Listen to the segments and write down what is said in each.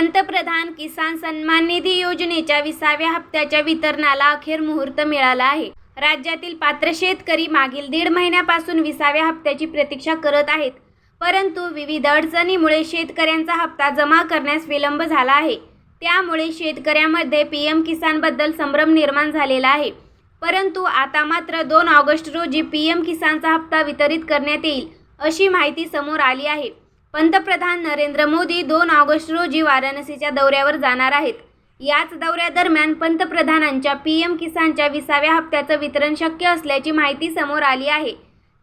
पंतप्रधान किसान सन्मान निधी योजनेच्या विसाव्या हप्त्याच्या वितरणाला अखेर मुहूर्त मिळाला आहे. राज्यातील पात्र शेतकरी मागील दीड महिन्यापासून विसाव्या हप्त्याची प्रतीक्षा करत आहेत. परंतु विविध अडचणीमुळे शेतकऱ्यांचा हप्ता जमा करण्यास विलंब झाला आहे. त्यामुळे शेतकऱ्यामध्ये पी एम किसानबद्दल संभ्रम निर्माण झालेला आहे. परंतु आता मात्र दोन ऑगस्ट रोजी पी एम किसानचा हप्ता वितरित करण्यात येईल अशी माहिती समोर आली आहे. पंतप्रधान नरेंद्र मोदी दोन ऑगस्ट रोजी वाराणसीच्या दौऱ्यावर जाणार आहेत. याच दौऱ्यादरम्यान पंतप्रधानांच्या पी एम किसानच्या विसाव्या हप्त्याचं वितरण शक्य असल्याची माहिती समोर आली आहे.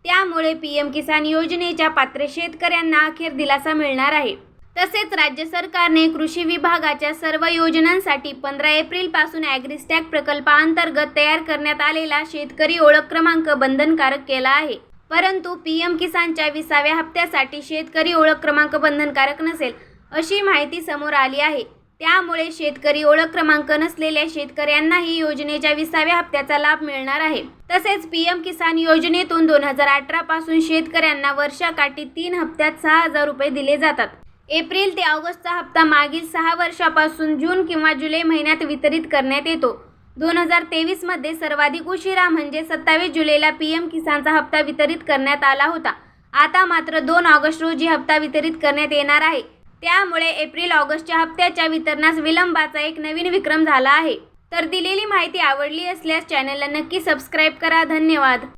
त्यामुळे पी एम किसान योजनेच्या पात्र शेतकऱ्यांना अखेर दिलासा मिळणार आहे. तसेच राज्य सरकारने कृषी विभागाच्या सर्व योजनांसाठी पंधरा एप्रिलपासून ॲग्रिस्टॅग प्रकल्पाअंतर्गत तयार करण्यात आलेला शेतकरी ओळख क्रमांक बंधनकारक केला आहे. परंतु पी एम किसानच्या विसाव्या हप्त्यासाठी शेतकरी ओळख क्रमांक बंधनकारक नसेल अशी माहिती समोर आली आहे. त्यामुळे शेतकरी ओळख क्रमांक नसलेल्या शेतकऱ्यांनाही योजनेच्या विसाव्या हप्त्याचा लाभ मिळणार आहे. तसेच पी एम किसान योजनेतून दोन हजार अठरापासून शेतकऱ्यांना वर्षाकाठी तीन हप्त्यात सहा हजार रुपये दिले जातात. एप्रिल ते ऑगस्टचा हप्ता मागील सहा वर्षापासून जून किंवा जुलै महिन्यात वितरित करण्यात येतो. दोन हजार तेवीसमध्ये सर्वाधिक उशिरा म्हणजे सत्तावीस जुलैला पी एम किसानचा हप्ता वितरित करण्यात आला होता. आता मात्र दोन ऑगस्ट रोजी हप्ता वितरित करण्यात येणार आहे. त्यामुळे एप्रिल ऑगस्टच्या हप्त्याच्या वितरणास विलंबाचा एक नवीन विक्रम झाला आहे. तर दिलेली माहिती आवडली असल्यास चॅनलला नक्की सबस्क्राईब करा. धन्यवाद.